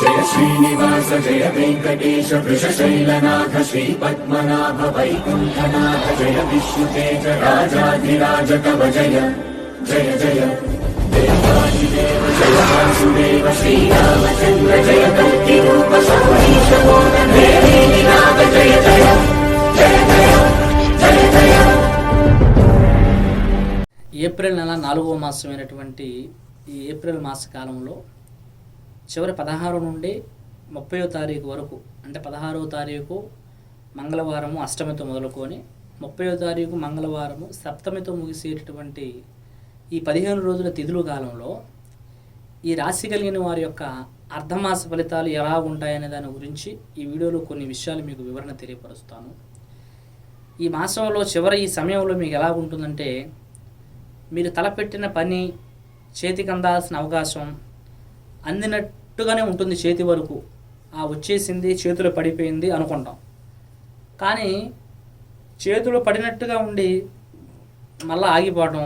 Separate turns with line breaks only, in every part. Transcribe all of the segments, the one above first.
జయ శ్రీనివాస జయ వెంకటేశ వృషశైలనాథ శ్రీ పద్మనాభ వైకుంఠనాథ జయ విష్ణుతేజ రాజాధిరాజ కవ జయ జయ జయ. దేవాదిదేవ జయ వాసుదేవ శ్రీరామచంద్ర జయ కల్కి రూప సౌరీశ నాథ జయ జయ జయ జయ జయ జయ
ఏప్రిల్ నెల నాలుగవ మాసమైనటువంటి ఈ ఏప్రిల్ మాస కాలంలో చివరి పదహారు నుండి ముప్పయో తారీఖు వరకు అంటే పదహారవ తారీఖు మంగళవారము అష్టమితో మొదలుకొని ముప్పయో తారీఖు మంగళవారము సప్తమితో ముగిసేటటువంటి ఈ పదిహేను రోజుల తిథులు కాలంలో ఈ రాశి కలిగిన వారి యొక్క అర్ధమాస ఫలితాలు ఎలా ఉంటాయనే దాని గురించి ఈ వీడియోలో కొన్ని విషయాలు మీకు వివరణ తెలియపరుస్తాను. ఈ మాసంలో చివరి ఈ సమయంలో మీకు ఎలా ఉంటుందంటే మీరు తలపెట్టిన పని చేతికి అందాల్సిన అవకాశం చుట్టుగానే ఉంటుంది చేతి వరకు. ఆ వచ్చేసింది చేతిలో పడిపోయింది అనుకుంటాం. కానీ చేతిలో పడినట్టుగా ఉండి మళ్ళీ ఆగిపోవడం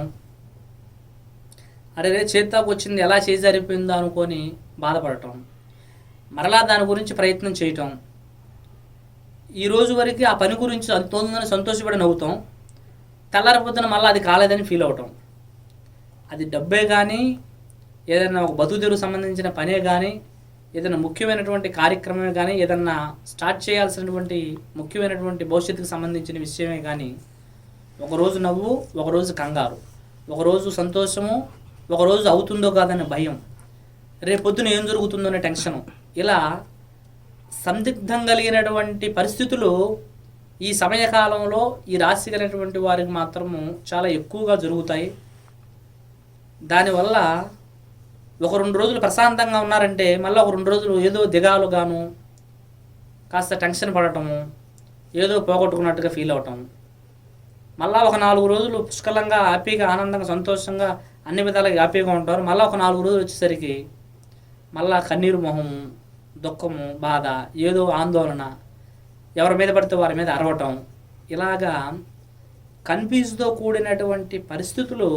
అరే రే చేతికి వచ్చింది ఎలా చేసి సరిపోయిందో అనుకొని బాధపడటం మరలా దాని గురించి ప్రయత్నం చేయటం. ఈ రోజు వరకు ఆ పని గురించి తోందని సంతోషపడి నవ్వుతాం. తెల్లారిపోతున్న మళ్ళీ అది కాలేదని ఫీల్ అవటం అది డబ్బే కానీ ఏదైనా ఒక బతుకు సంబంధించిన పనే కానీ ఏదైనా ముఖ్యమైనటువంటి కార్యక్రమమే కానీ ఏదన్నా స్టార్ట్ చేయాల్సినటువంటి ముఖ్యమైనటువంటి భవిష్యత్తుకు సంబంధించిన విషయమే కానీ ఒకరోజు నవ్వు ఒకరోజు కంగారు. ఒకరోజు సంతోషము ఒకరోజు అవుతుందో కాదనే భయం. రేపొద్దున ఏం జరుగుతుందో అనే టెన్షను. ఇలా సందిగ్ధం కలిగినటువంటి పరిస్థితులు ఈ సమయకాలంలో ఈ రాశి కలిగినటువంటి వారికి మాత్రము చాలా ఎక్కువగా జరుగుతాయి. దానివల్ల ఒక రెండు రోజులు ప్రశాంతంగా ఉన్నారంటే మళ్ళీ ఒక రెండు రోజులు ఏదో దిగాలుగాను కాస్త టెన్షన్ పడటము ఏదో పోగొట్టుకున్నట్టుగా ఫీల్ అవటం. మళ్ళా ఒక నాలుగు రోజులు పుష్కలంగా హ్యాపీగా ఆనందంగా సంతోషంగా అన్ని విధాలుగా హ్యాపీగా ఉంటారు. మళ్ళీ ఒక నాలుగు రోజులు వచ్చేసరికి మళ్ళా కన్నీరు మొహము దుఃఖము బాధ ఏదో ఆందోళన ఎవరి మీద పడితే వారి మీద అరవటం. ఇలాగా కన్ఫ్యూజ్తో కూడినటువంటి పరిస్థితులు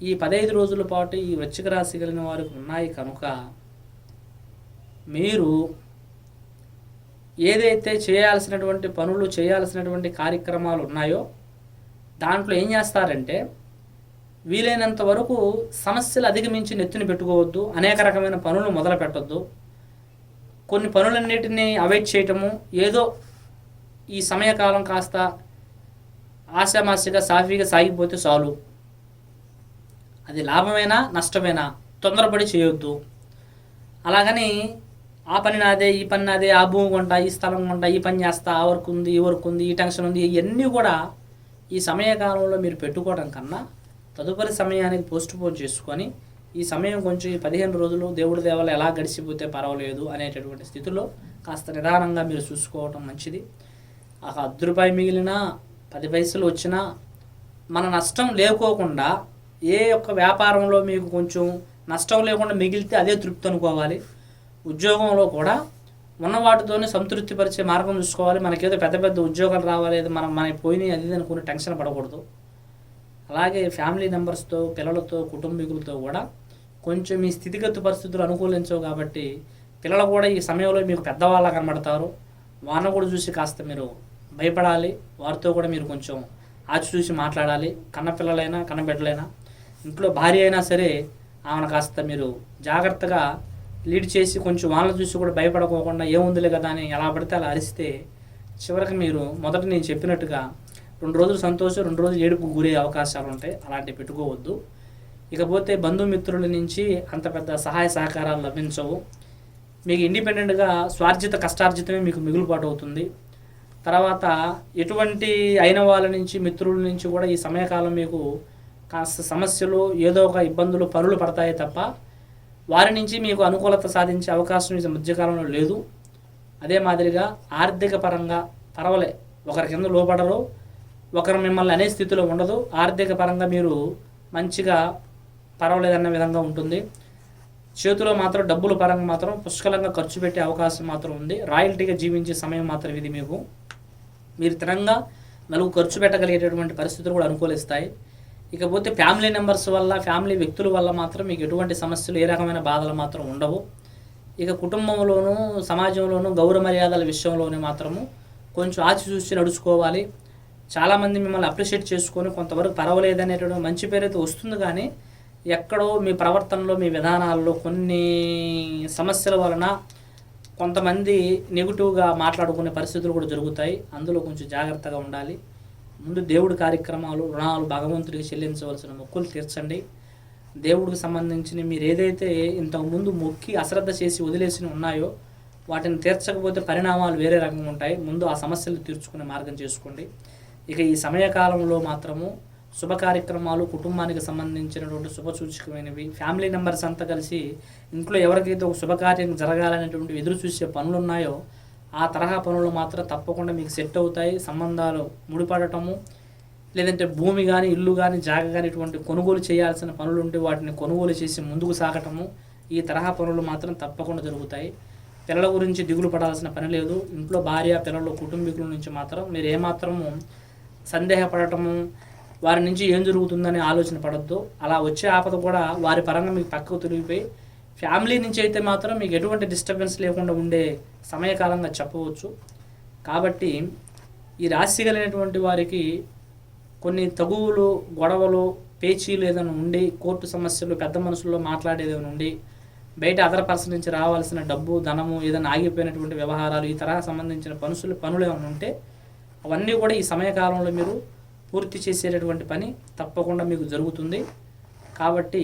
ఈ పదహైదు రోజుల పాటు ఈ వృశ్చిక రాశి కలిగిన వారికి ఉన్నాయి కనుక మీరు ఏదైతే చేయాల్సినటువంటి పనులు చేయాల్సినటువంటి కార్యక్రమాలు ఉన్నాయో దాంట్లో ఏం చేస్తారంటే వీలైనంత వరకు సమస్యలు అధిగమించి నెత్తిని పెట్టుకోవద్దు అనేక రకమైన పనులు మొదలు పెట్టొద్దు. కొన్ని పనులన్నిటినీ అవాయిడ్ చేయటము ఏదో ఈ సమయకాలం కాస్త ఆశామాసిగా సాఫీగా సాగిపోతే చాలు. అది లాభమైనా నష్టమైనా? తొందరపడి చేయొద్దు. అలాగని ఆ పని నాదే ఈ పని నాదే ఆ భూమి కొంటా ఈ స్థలం కొంటా ఈ పని చేస్తా ఆ వర్క్ ఉంది ఈ వర్క్ ఉంది ఈ టెన్షన్ ఉంది ఇవన్నీ కూడా ఈ సమయకాలంలో మీరు పెట్టుకోవడం కన్నా తదుపరి సమయానికి పోస్ట్ పోన్ చేసుకొని ఈ సమయం కొంచెం ఈ పదిహేను రోజులు దేవుడి దేవాలు ఎలా గడిచిపోతే పర్వాలేదు అనేటటువంటి స్థితిలో కాస్త నిదానంగా మీరు చూసుకోవటం మంచిది. ఆ అర్ధ రూపాయి మిగిలినా పది పైసలు వచ్చినా మన నష్టం లేకోకుండా ఏ యొక్క వ్యాపారంలో మీకు కొంచెం నష్టం లేకుండా మిగిలితే అదే తృప్తి అనుకోవాలి. ఉద్యోగంలో కూడా ఉన్న వాటితోనే సంతృప్తి పరిచే మార్గం చూసుకోవాలి. మనకేదో పెద్ద పెద్ద ఉద్యోగాలు రావాలి. ఏదో మనం మనకి పోయినాయి అది అనుకునే అనుకుని టెన్షన్ పడకూడదు. అలాగే ఫ్యామిలీ మెంబర్స్తో పిల్లలతో కుటుంబీకులతో కూడా కొంచెం మీ స్థితిగతి పరిస్థితులు అనుకూలించవు కాబట్టి పిల్లలు కూడా ఈ సమయంలో మీకు పెద్దవాళ్ళ కనబడతారు. వాళ్ళని కూడా చూసి కాస్త మీరు భయపడాలి. వారితో కూడా మీరు కొంచెం ఆచి చూసి మాట్లాడాలి కన్నపిల్లలైనా కన్నబిడ్డలైనా ఇంట్లో భార్య అయినా సరే ఆమెను కాస్త మీరు జాగ్రత్తగా లీడ్ చేసి కొంచెం వాళ్ళని చూసి కూడా భయపడకోకుండా ఏముందిలే కదా అని ఎలా పడితే అలా అరిస్తే చివరికి మీరు మొదట నేను చెప్పినట్టుగా రెండు రోజులు సంతోషం రెండు రోజులు ఏడుపు గురే అవకాశాలు ఉంటాయి. అలాంటివి పెట్టుకోవద్దు. ఇకపోతే బంధుమిత్రుల నుంచి అంత పెద్ద సహాయ సహకారాలు లభించవు. మీకు ఇండిపెండెంట్గా స్వార్జిత కష్టార్జితమే మీకు మిగులుపాటు అవుతుంది. తర్వాత ఎటువంటి అయిన వాళ్ళ నుంచి మిత్రుల నుంచి కూడా ఈ సమయకాలం మీకు కాస్త సమస్యలు ఏదో ఒక ఇబ్బందులు పనులు పడతాయి తప్ప వారి నుంచి మీకు అనుకూలత సాధించే అవకాశం ఈ మధ్యకాలంలో లేదు. అదే మాదిరిగా ఆర్థిక పరంగా పర్వాలే. ఒకరి కింద లోపడరు ఒకరు మిమ్మల్ని అనే స్థితిలో ఉండదు. ఆర్థిక పరంగా మీరు మంచిగా పర్వాలేదన్న విధంగా ఉంటుంది. చేతిలో మాత్రం డబ్బుల పరంగా మాత్రం పుష్కలంగా ఖర్చు పెట్టే అవకాశం మాత్రం ఉంది. రాయల్టీగా జీవించే సమయం మాత్రం ఇది మీకు. మీరు తిరంగా నలుగు ఖర్చు పెట్టగలిగేటటువంటి పరిస్థితులు కూడా అనుకూలిస్తాయి. ఇకపోతే ఫ్యామిలీ మెంబర్స్ వల్ల ఫ్యామిలీ వ్యక్తుల వల్ల మాత్రం మీకు ఎటువంటి సమస్యలు ఏ రకమైన బాధలు మాత్రం ఉండవు. ఇక కుటుంబంలోనూ సమాజంలోనూ గౌరవ మర్యాదల విషయంలోనే మాత్రము కొంచెం ఆచి చూసి నడుచుకోవాలి. చాలామంది మిమ్మల్ని అప్రిషియేట్ చేసుకొని కొంతవరకు పర్వాలేదనేటువంటి మంచి పేరైతే వస్తుంది కానీ ఎక్కడో మీ ప్రవర్తనలో మీ విధానాల్లో కొన్ని సమస్యల వలన కొంతమంది నెగిటివ్గా మాట్లాడుకునే పరిస్థితులు కూడా జరుగుతాయి. అందులో కొంచెం జాగ్రత్తగా ఉండాలి. ముందు దేవుడి కార్యక్రమాలు రుణాలు భగవంతుడికి చెల్లించవలసిన మొక్కులు తీర్చండి. దేవుడికి సంబంధించిన మీరు ఏదైతే ఇంతకుముందు మొక్కి అశ్రద్ధ చేసి వదిలేసి ఉన్నాయో వాటిని తీర్చకపోతే పరిణామాలు వేరే రకంగా ఉంటాయి. ముందు ఆ సమస్యలు తీర్చుకునే మార్గం చేసుకోండి. ఇక ఈ సమయకాలంలో మాత్రము శుభ కార్యక్రమాలు కుటుంబానికి సంబంధించినటువంటి శుభసూచకమైనవి ఫ్యామిలీ మెంబర్స్ అంతా కలిసి ఇంట్లో ఎవరికైతే ఒక శుభకార్యం జరగాలనేటువంటి ఎదురు చూసే పనులు ఉన్నాయో ఆ తరహా పనులు మాత్రం తప్పకుండా మీకు సెట్ అవుతాయి. సంబంధాలు ముడిపడటము లేదంటే భూమి కానీ ఇల్లు కానీ జాగ కానీ ఇటువంటి కొనుగోలు చేయాల్సిన పనులు ఉంటే వాటిని కొనుగోలు చేసి ముందుకు సాగటము ఈ తరహా పనులు మాత్రం తప్పకుండా జరుగుతాయి. పిల్లల గురించి దిగులు పడాల్సిన పని లేదు. ఇంట్లో భార్య పిల్లలు కుటుంబీకుల నుంచి మాత్రం మీరు ఏమాత్రము సందేహపడటము వారి నుంచి ఏం జరుగుతుందని ఆలోచన పడద్దు. అలా వచ్చే ఆపద కూడా వారి పరంగా మీకు పక్కకు తిరిగిపోయి ఫ్యామిలీ నుంచి అయితే మాత్రం మీకు ఎటువంటి డిస్టర్బెన్స్ లేకుండా ఉండే సమయకాలంగా చెప్పవచ్చు. కాబట్టి ఈ రాశి కలిగినటువంటి వారికి కొన్ని తగువులు గొడవలు పేచీలు ఏదైనా ఉండి కోర్టు సమస్యలు పెద్ద మనుషుల్లో మాట్లాడేది ఏదైనా ఉండి బయట అదర్ పర్సన్ నుంచి రావాల్సిన డబ్బు ధనము ఏదైనా ఆగిపోయినటువంటి వ్యవహారాలు ఈ తరహా సంబంధించిన పనులు పనులు ఏమైనా ఉంటే అవన్నీ కూడా ఈ సమయకాలంలో మీరు పూర్తి చేసేటటువంటి పని తప్పకుండా మీకు జరుగుతుంది. కాబట్టి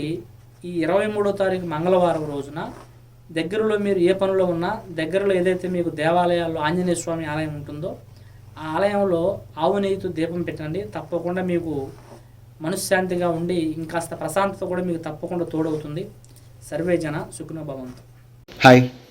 ఈ ఇరవై మూడో తారీఖు మంగళవారం రోజున దగ్గరలో మీరు ఏ పనిలో ఉన్నా దగ్గరలో ఏదైతే మీకు దేవాలయాల్లో ఆంజనేయ స్వామి ఆలయం ఉంటుందో ఆ ఆలయంలో ఆవు నెయ్యితో దీపం పెట్టండి. తప్పకుండా మీకు మనశ్శాంతిగా ఉండి ఇంకాస్త ప్రశాంతత కూడా మీకు తప్పకుండా తోడవుతుంది. సర్వే జన సుఖినో
హాయ్